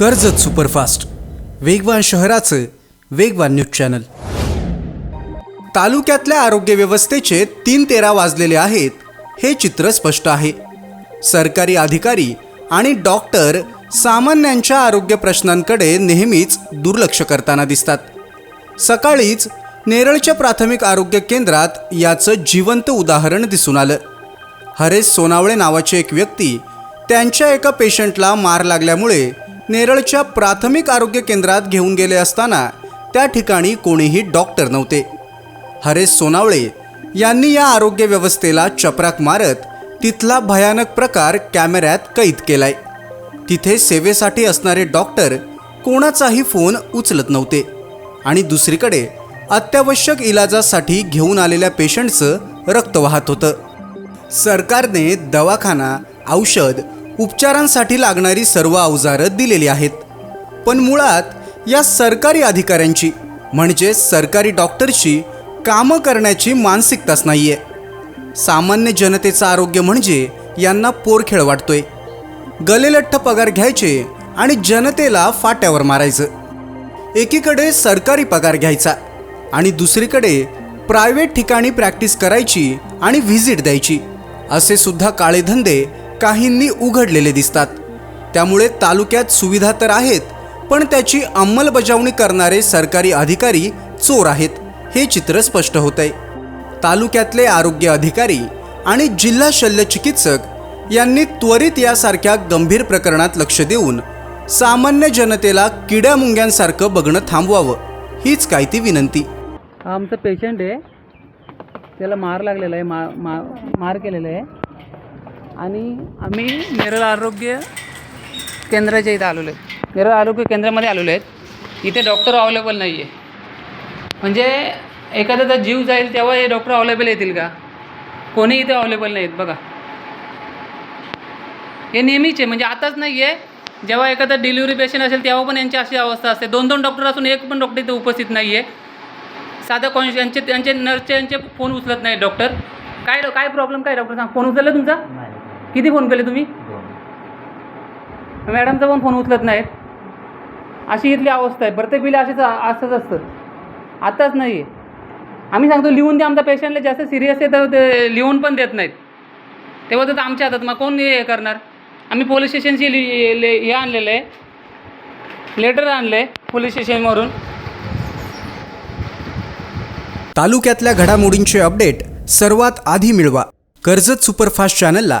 Karjat superfast. वेगवान शहराचं वेगवान न्यूज चॅनल. तालुक्यातल्या आरोग्य व्यवस्थेचे तीन तेरा वाजलेले आहेत हे चित्र स्पष्ट आहे. सरकारी अधिकारी आणि डॉक्टर सामान्यांच्या आरोग्य प्रश्नांकडे नेहमीच दुर्लक्ष करताना दिसतात. सकाळीच नेरळच्या प्राथमिक आरोग्य केंद्रात याचं जिवंत उदाहरण दिसून आलं. हरेश सोनावळे नावाचे एक व्यक्ती त्यांच्या एका पेशंटला मार लागल्यामुळे नेरळच्या प्राथमिक आरोग्य केंद्रात घेऊन गेले असताना त्या ठिकाणी कोणीही डॉक्टर नव्हते. हरेश सोनावळे यांनी या आरोग्य व्यवस्थेला चपराक मारत तिथला भयानक प्रकार कॅमेऱ्यात कैद केलाय. तिथे सेवेसाठी असणारे डॉक्टर कोणाचाही फोन उचलत नव्हते आणि दुसरीकडे अत्यावश्यक इलाजासाठी घेऊन आलेल्या पेशंटचं रक्त वाहत होतं. सरकारने दवाखाना औषध उपचारांसाठी लागणारी सर्व अवजारं दिलेली आहेत. पण मुळात या सरकारी अधिकाऱ्यांची म्हणजे सरकारी डॉक्टरची कामं करण्याची मानसिकताच नाही आहे सामान्य जनतेचं आरोग्य म्हणजे यांना पोरखेळ वाटतोय. गलेलठ्ठ पगार घ्यायचे आणि जनतेला फाट्यावर मारायचं. एकीकडे सरकारी पगार घ्यायचा आणि दुसरीकडे प्रायव्हेट ठिकाणी प्रॅक्टिस करायची आणि व्हिजिट द्यायची. असे सुद्धा काळे धंदे काहींनी उघडलेले दिसतात. त्यामुळे तालुक्यात सुविधा तर आहेत पण त्याची अंमलबजावणी करणारे सरकारी अधिकारी चोर आहेत हे चित्र स्पष्ट होत आहे तालुक्यातले आरोग्य अधिकारी आणि जिल्हा शल्यचिकित्सक यांनी त्वरित यासारख्या गंभीर प्रकरणात लक्ष देऊन सामान्य जनतेला किड्या मुंग्यांसारखं बघणं थांबवावं हीच काय ती विनंती. हा आमचा पेशंट आहे. त्याला मार लागलेला आहे मा मा मार केलेला आहे. आणि आम्ही नेरळ आरोग्य केंद्राच्या इथं आलेलो आहे. नेरळ आरोग्य केंद्रामध्ये आलेलो आहेत. इथे डॉक्टर अवेलेबल नाही आहे म्हणजे एखाद्याचा जीव जाईल तेव्हा हे डॉक्टर अवेलेबल येतील का? कोणी इथे अवेलेबल नाहीत बघा. हे नेहमीच आहे. म्हणजे आताच नाही आहे जेव्हा एखादा डिलिव्हरी पेशंट असेल तेव्हा पण यांची अशी अवस्था असते. दोन दोन डॉक्टर असून एक पण डॉक्टर इथे उपस्थित नाही आहे साधं कोण यांचे त्यांचे नर्सचे यांचे फोन उचलत नाही डॉक्टर काय काय प्रॉब्लेम काय डॉक्टर सांग. फोन उचलला तुमचा? किती फोन केले तुम्ही? मॅडमचा पण फोन उचलत नाहीत. अशी इथली अवस्था आहे. प्रत्येक वेळी अशीच असंच असतं. आताच नाही. आहे आम्ही सांगतो लिहून द्या आमच्या पेशंटला जास्त सिरियस आहे तर ते लिहून पण देत नाहीत. तेव्हा तर आमच्या हातात. मग कोण हे करणार? आम्ही पोलीस स्टेशनची लि- ले- हे आणलेलं आहे. लेटर आणलं आहे पोलीस स्टेशनवरून तालुक्यातल्या घडामोडींचे अपडेट सर्वात आधी मिळवा. कर्जत सुपरफास्ट चॅनलला